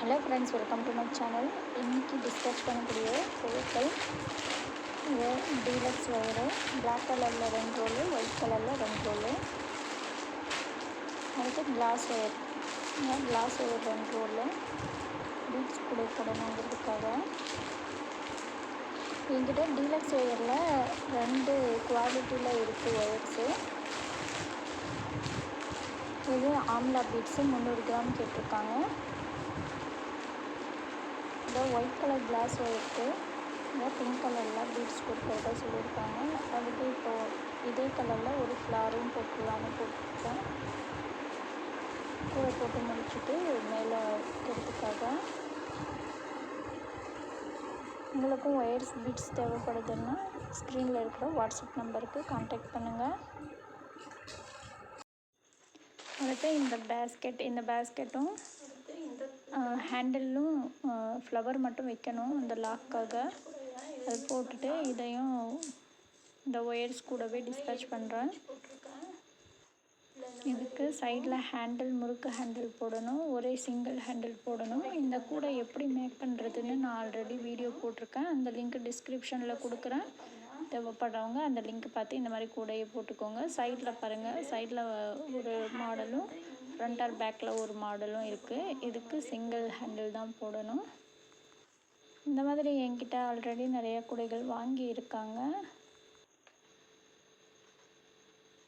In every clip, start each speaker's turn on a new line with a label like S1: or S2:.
S1: Hello friends welcome to my channel இன்றைக்கி discuss பண்ணக்கூடிய பொருட்கள் இது டீலக்ஸ் ஒயரு பிளாக் கலரில் ரெண்டு ரோலு ஒயிட் கலரில் ரெண்டு ரோலு அடுத்து கிளாஸ் ஒயர் கிளாஸ் ஒயர் ரெண்டு ரோலு பீட்ஸ் கூட போடணுங்கிறதுக்காக. என்கிட்ட டீலக்ஸ் ஒயரில் ரெண்டு குவாலிட்டியில் இருக்குது ஒயர்ஸு இது ஆம்லா பீட்ஸு முந்நூறு கிராம் கேட்டிருக்காங்க. ஒயிட் கலர் கிளாஸ் இருக்குது இந்த பிங்க் கலரில் பீட்ஸ் கொடுக்குறதா சொல்லியிருக்காங்க. அதுக்கு இப்போது இதே கலரில் ஒரு ஃப்ளாரும் போட்டுடலான்னு போட்டுருக்கேன். கூட போட்டு முடிச்சுட்டு மேலே வைக்கிறதுக்காக உங்களுக்கும் ஒயர்ஸ் பீட்ஸ் தேவைப்படுதுன்னா ஸ்க்ரீனில் இருக்கிற வாட்ஸ்அப் நம்பருக்கு காண்டாக்ட் பண்ணுங்கள் அடுத்து இந்த பேஸ்கெட் இந்த பேஸ்கெட்டும் ஹேண்டிலும் ஃப்ளவர் மட்டும் வைக்கணும். அந்த லாக்காக அது போட்டுட்டு இதையும் இந்த ஒயர்ஸ் கூடவே டிஸ்பேச் பண்ணுறேன் இதுக்கு சைடில் ஹேண்டில் முறுக்கு ஹேண்டில் போடணும். ஒரே சிங்கிள் ஹேண்டில் போடணும். இந்த கூடை எப்படி மேக் பண்ணுறதுன்னு நான் ஆல்ரெடி வீடியோ போட்டிருக்கேன். அந்த லிங்க் டிஸ்கிரிப்ஷனில் கொடுக்குறேன். தேவைப்படுறவங்க அந்த லிங்க் பார்த்து இந்த மாதிரி கூடையை போட்டுக்கோங்க. சைடில் பாருங்கள் சைடில் ஒரு மாடலும் ஃப்ரண்ட் ஆர் பேக்கில் ஒரு மாடலும் இருக்குது இதுக்கு சிங்கிள் ஹேண்டில் தான் போடணும். இந்த மாதிரி என்கிட்ட ஆல்ரெடி நிறைய கூடைகள் வாங்கி இருக்காங்க.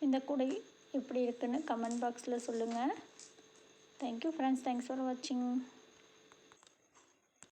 S1: இந்த கூடை எப்படி இருக்குன்னு கமெண்ட் பாக்ஸில் சொல்லுங்கள் தேங்க்யூ ஃப்ரெண்ட்ஸ் தேங்க்ஸ் ஃபார் வாட்சிங்